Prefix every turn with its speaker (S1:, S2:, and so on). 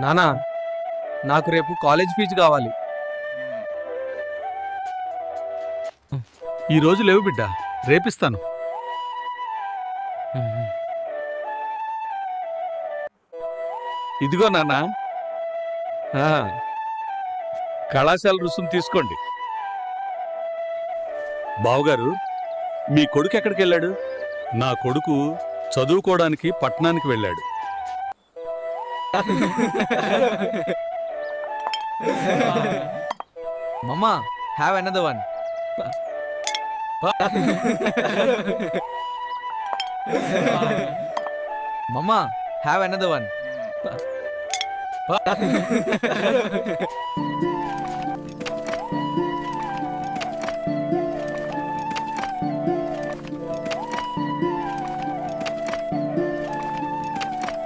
S1: నానా నాకు రేపు కాలేజ్ ఫీజు కావాలి.
S2: ఈ రోజు లేవు బిడ్డ రేపిస్తాను. ఇదిగో నాన్న కళాశాల రుసుము తీసుకోండి. బావుగారు మీ కొడుకు ఎక్కడికి వెళ్ళాడు నా కొడుకు చదువుకోవడానికి పట్టణానికి వెళ్ళాడు.
S1: Mama, have another one. Mama, have another one.